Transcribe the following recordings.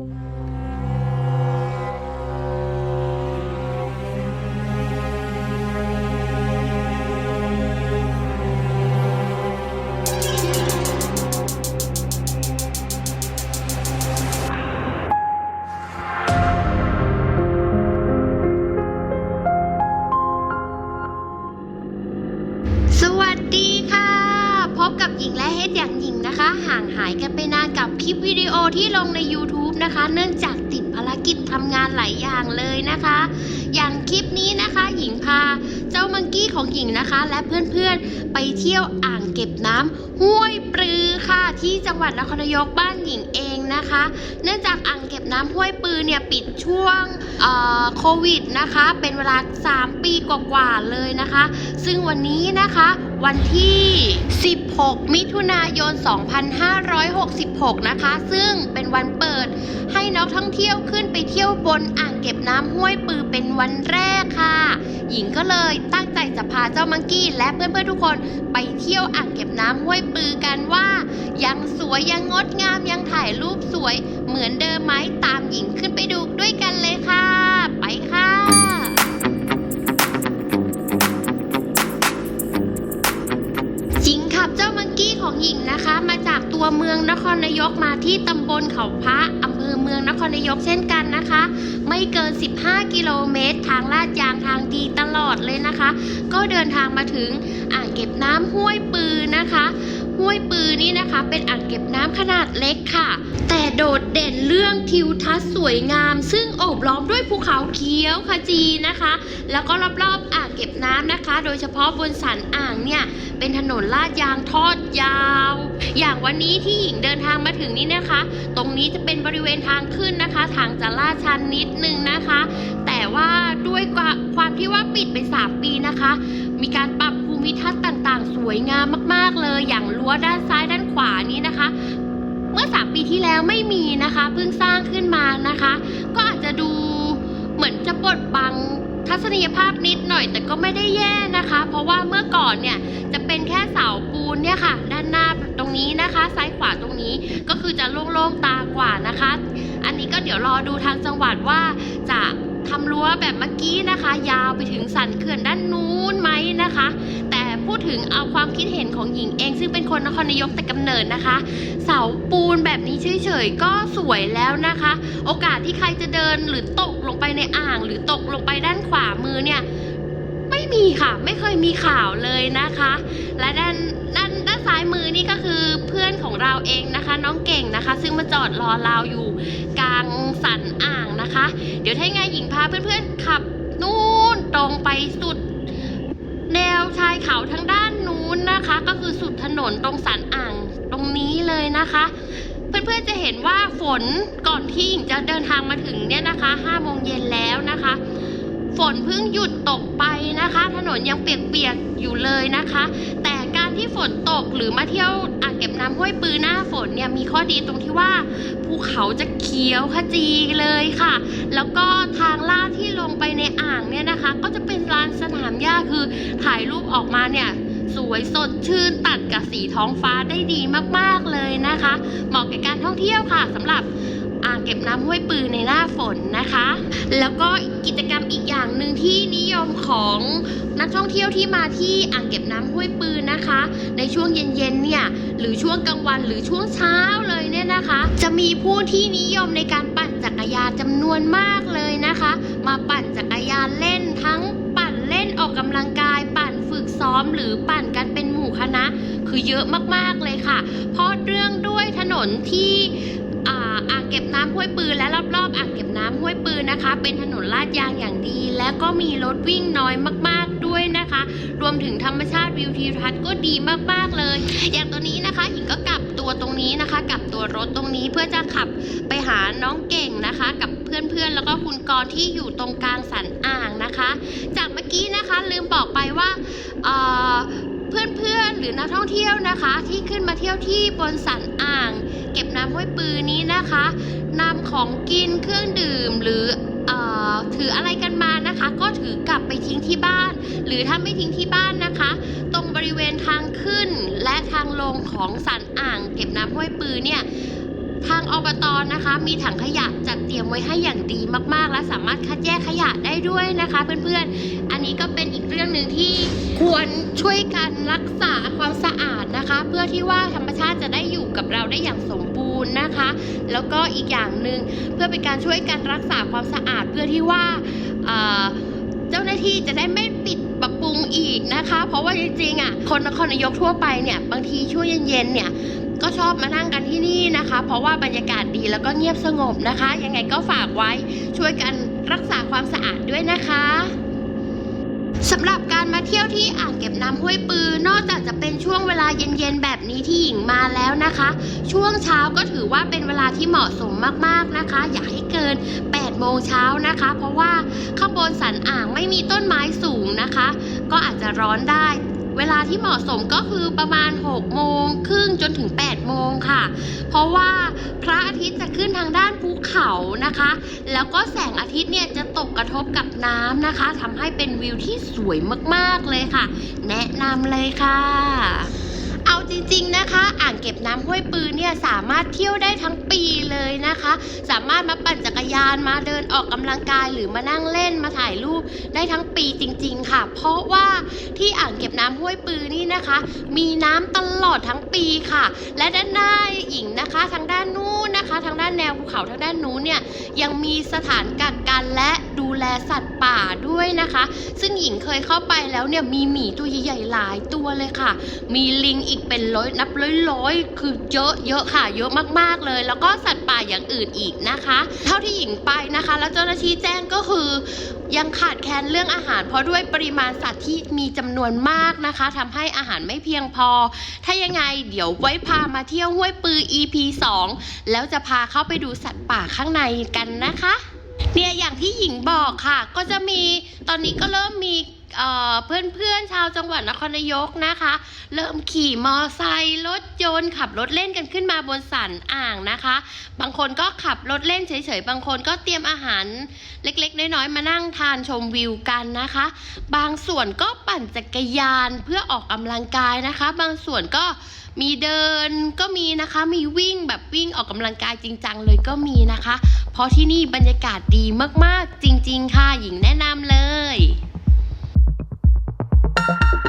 สวัสดีค่ะ พบกับหญิงและเฮดอย่างหญิงนะคะ ห่างหายกันไปนานกับคลิปวิดีโอที่ลงใน YouTube นะคะ เนื่องจากติดภารกิจทำงานหลายอย่างเลยนะคะ อย่างคลิปนี้นะคะหญิงพาเจ้ามังกี้ของหญิงนะคะ และเพื่อนๆไปเที่ยวอ่างเก็บน้ำห้วยปรือค่ะที่จังหวัดนครนายกบ้านหญิงเองนะคะ เนื่องจากอ่างเก็บน้ำห้วยปือเนี่ยปิดช่วงโควิดนะคะ เป็นเวลา 3 ปีกว่าๆเลยนะคะ ซึ่งวันนี้นะคะ วันที่ 16 มิถุนายน 2566 นะคะ ซึ่งเป็นวันเปิดให้นักท่องเที่ยวขึ้นไปเที่ยวบนอ่างเก็บน้ำห้วยปือเป็นวันแรกค่ะ หญิงก็เลยตั้งใจจะพาเจ้ามังกี้และเพื่อนๆทุกคนไปเที่ยวอ่างเก็บน้ำห้วยปือกันว่า ยังสวยยังงดงามยังถ่ายรูปสวยเหมือนเดิมไหมตามหญิงขึ้นไปดูด้วยกันเลยค่ะไปค่ะ รนายกมาที่ตำบลเขาพระอำเภอเมืองนครนายกเช่นกันนะคะ ไม่เกิน 15 กิโลเมตร ทางลาดยางทางดีตลอดเลยนะคะ ก็เดินทางมาถึงอ่างเก็บน้ำห้วยปือนะคะ ห้วยปือนี่นะคะ เป็นอ่างเก็บน้ำขนาดเล็กค่ะ แต่โดดเด่นเรื่องทิวทัศน์สวยงาม ซึ่งโอบล้อมด้วยภูเขาเขียวขจีนะคะ แล้วก็รอบๆอ่างเก็บน้ำนะคะ โดยเฉพาะบนสันอ่างเนี่ยเป็นถนนลาดยางทอดยาว อย่างวันนี้ที่หญิงเดินทางมาถึงนี่นะคะ ตรงนี้จะเป็นบริเวณทางขึ้นนะคะทางจะลาดชันนิดนึงนะคะ แต่ว่าด้วยความที่ว่าปิดไป 3 ปีนะคะ มีการปรับ ภูมิทัศน์ต่างๆ สวยงามมากๆเลย อย่างรั้วด้านซ้ายด้านขวานี้นะคะ เมื่อ 3 ปีที่แล้วไม่มีนะคะเพิ่งสร้างขึ้นมานะคะ ก็อาจจะดูเหมือนจะบดบังทัศนียภาพนิดหน่อยแต่ก็ไม่ได้แย่นะคะ เพราะว่าเมื่อก่อนเนี่ยจะเป็นแค่เสาปูนเนี่ยค่ะ ด้านหน้าตรงนี้นะคะ ซ้ายขวาตรงนี้ก็คือจะโล่งๆตากว่านะคะ อันนี้ก็เดี๋ยวรอดูทางจังหวัดว่าจะทำรั้วแบบเมื่อกี้นะคะ ยาวไปถึงสันเขื่อนด้านนู้น เอาความคิดเห็นของหญิงเอง ซึ่งเป็นคนนครนายกแต่กำเนิดนะคะ เสาปูนแบบนี้เฉยๆก็สวยแล้วนะคะ โอกาสที่ใครจะเดินหรือตกลงไปในอ่าง หรือตกลงไปด้านขวามือเนี่ยไม่มีค่ะไม่เคยมีข่าวเลยนะคะ และด้านด้านด้านซ้ายมือนี่ก็คือเพื่อนของเราเองนะคะ น้องเก่งนะคะ ซึ่งมาจอดรอเราอยู่กลางสันอ่างนะคะ เดี๋ยวถ้ายังไงหญิงพาเพื่อนๆขับนู่นตรงไปสุด แนวชายเขาทางด้านนู้นนะคะ ก็คือสุดถนนตรงสันอ่างตรงนี้เลยนะคะ เพื่อนๆจะเห็นว่าฝนก่อนที่หญิงจะเดินทางมาถึงเนี่ยนะคะ5โมงเย็นแล้วนะคะ ฝนเพิ่งหยุดตกไปนะคะ ถนนยังเปียกๆอยู่เลยนะคะ แต่การที่ฝนตกหรือมาเที่ยวอ่างเก็บน้ำห้วยปือหน้าฝนเนี่ยมีข้อดีตรงที่ว่าภูเขาจะเขียวขจีเลยค่ะ แล้วก็ทางลาดที่ลงไปในอ่างเนี่ยนะคะานสนาคือถ่ายรูปออกมาเนี่ยสวยสดชื่นตัดกับสีท้องฟ้าได้ดีมากๆเลยนะคะ เหมาะกับการท่องเที่ยวค่ะสำหรับอ่างเก็บน้ำห้วยปือในหน้าฝนนะคะ แล้วก็กิจกรรมอีกอย่างหนึ่งที่นิยมของนักท่องเที่ยวที่มาที่อ่างเก็บน้ำห้วยปืนนะคะ ในช่วงเย็นๆเนี่ยหรือช่วงกลางวันหรือช่วงเช้าเลยเนี่ยนะคะ จะมีผู้ที่นิยมในการปั่นจักรยานจำนวนมากเลยนะคะ มาปั่นจักรยานเล่นทั้ง ออกกำลังกายปั่นฝึกซ้อมหรือปั่นกันเป็นหมู่คณะ คือเยอะมากๆเลยค่ะ เพราะเรื่องด้วยถนนที่อ่างเก็บน้ำห้วยปืนและรอบๆอ่างเก็บน้ำห้วยปืนนะคะ เป็นถนนลาดยางอย่างดี และก็มีรถวิ่งน้อยมากๆด้วยนะคะ รวมถึงธรรมชาติวิวทิวทัศน์ก็ดีมากๆเลย อย่างตัวนี้นะคะหญิงก็กลับ ตัวตรงนี้นะคะ กับตัวรถตรงนี้เพื่อจะขับไปหาน้องเก่งนะคะ กับเพื่อนๆ แล้วก็คุณกรณ์ที่อยู่ตรงกลางสันอ่างนะคะ จากเมื่อกี้นะคะลืมบอกไปว่าเอ่อเพื่อนๆ หรือนักท่องเที่ยวนะคะ ที่ขึ้นมาเที่ยวที่บนสันอ่าง เก็บน้ำห้วยปือนี้นะคะนำของกินเครื่องดื่มหรืออถืออะไรกันมานะคะ ก็ถือกลับไปทิ้งที่บ้าน หรือถ้าไม่ทิ้งที่บ้านนะคะ ตรงบริเวณทางขึ้นางลงของสันอ่าง เก็บน้ำห้วยปือเนี่ยทางอบตนะคะ มีถังขยะจัดเตรียมไว้ให้อย่างดีมากๆ และสามารถคัดแยกขยะได้ด้วยนะคะ เพื่อนๆ อันนี้ก็เป็นอีกเรื่องหนึ่งที่ควรช่วยกันรักษาความสะอาดนะคะ เพื่อที่ว่าธรรมชาติจะได้อยู่กับเราได้อย่างสมบูรณ์นะคะ แล้วก็อีกอย่างหนึ่งเพื่อเป็นการช่วยกันรักษาความสะอาดเพื่อที่ว่าเจ้าหน้าที่จะได้ไม่ปิด งอีกนะคะ เพราะว่าจริงๆอะคนนครนายกทั่วไปเนี่ยบางทีช่วงเย็นๆเนี่ยก็ชอบมานั่งกันที่นี่นะคะ เพราะว่าบรรยากาศดีแล้วก็เงียบสงบนะคะ ยังไงก็ฝากไว้ช่วยกันรักษาความสะอาดด้วยนะคะสำหรับการมาเที่ยวที่อ่างเก็บน้ำห้วยปือนอกจากจะเป็นช่วงเวลาเย็นๆแบบนี้ที่หญิงมาแล้วนะคะ ช่วงเช้าก็ถือว่าเป็นเวลาที่เหมาะสมมากๆนะคะ อย่าให้เกิน โมงเช้านะคะ เพราะว่าข้างบนสันอ่างไม่มีต้นไม้สูงนะคะ ก็อาจจะร้อนได้ เวลาที่เหมาะสมก็คือประมาณ 6 โมงครึ่งจนถึง 8 โมงค่ะ เพราะว่าพระอาทิตย์จะขึ้นทางด้านภูเขานะคะ แล้วก็แสงอาทิตย์เนี่ยจะตกกระทบกับน้ำนะคะทำให้เป็นวิวที่สวยมากๆเลยค่ะ แนะนำเลยค่ะเอาจริงๆนะคะ เก็บน้ำห้วยปืนเนี่ยสามารถเที่ยวได้ทั้งปีเลยนะคะ สามารถมาปั่นจักรยานมาเดินออกกำลังกายหรือมานั่งเล่นมาถ่ายรูปได้ทั้งปีจริง ๆ ค่ะ เพราะว่าที่อ่างเก็บน้ำห้วยปืนนี่นะคะ มีน้ำตลอดทั้งปีค่ะ และด้านหน้าหญิงนะคะ ทางด้านนู้นนะคะ ทางด้านแนวภูเขาทางด้านนู้นเนี่ยยังมีสถานกักกันและดูแลสัตว์ป่าด้วยนะคะ ซึ่งหญิงเคยเข้าไปแล้วเนี่ยมีหมีตัวใหญ่ๆหลายตัวเลยค่ะ มีลิงอีกเป็นร้อยนับร้อยๆคือเยอะเยอะค่ะ เยอะมากๆเลย แล้วก็สัตว์ป่าอย่างอื่นอีกนะคะ เท่าที่หญิงไปนะคะ แล้วเจ้าหน้าที่แจ้งก็คือ ยังขาดแคลนเรื่องอาหาร เพราะด้วยปริมาณสัตว์ที่มีจำนวนมากนะคะทำให้อาหารไม่เพียงพอ ถ้ายังไงเดี๋ยวไว้พามาเที่ยวห้วยปือ EP 2 แล้วจะพาเข้าไปดูสัตว์ป่าข้างในกันนะคะเนี่ยอย่างที่หญิงบอกค่ะ ก็จะมีตอนนี้ก็เริ่มมี เพื่อนๆชาวจังหวัดนครนายกนะคะ เริ่มขี่มอไซค์รถยนต์ขับรถเล่นกันขึ้นมาบนสันอ่างนะคะ บางคนก็ขับรถเล่นเฉยๆ บางคนก็เตรียมอาหารเล็กๆ น้อยๆ มานั่งทานชมวิวกันนะคะ บางส่วนก็ปั่นจักรยานเพื่อออกกำลังกายนะคะ บางส่วนก็มีเดินก็มีนะคะมีวิ่งแบบวิ่งออกกำลังกายจริงจังเลยก็มีนะคะ เพราะที่นี่บรรยากาศดีมากๆจริง ๆ ค่ะหญิงแนะนำเลย Thank you.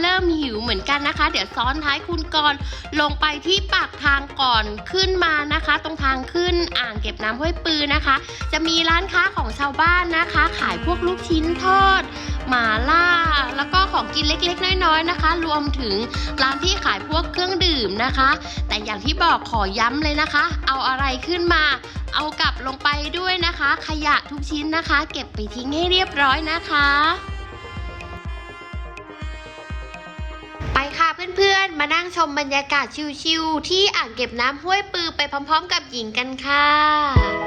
เริ่มหิวเหมือนกันนะคะ เดี๋ยวซ้อนท้ายคุณก่อนลงไปที่ปากทางก่อนขึ้นมานะคะ ตรงทางขึ้นอ่างเก็บน้ำห้วยปือนะคะ จะมีร้านค้าของชาวบ้านนะคะ ขายพวกลูกชิ้นทอด หมาล่า แล้วก็ของกินเล็กๆ น้อยๆนะคะ รวมถึงร้านที่ขายพวกเครื่องดื่มนะคะ แต่อย่างที่บอกขอย้ำเลยนะคะ เอาอะไรขึ้นมาเอากลับลงไปด้วยนะคะ ขยะทุกชิ้นนะคะ เก็บไปทิ้งให้เรียบร้อยนะคะ มานั่งชมบรรยากาศชิวๆที่อ่างเก็บน้ำห้วยปือไปพร้อมๆ กับหญิงกันค่ะ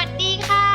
วัสดีค่ะ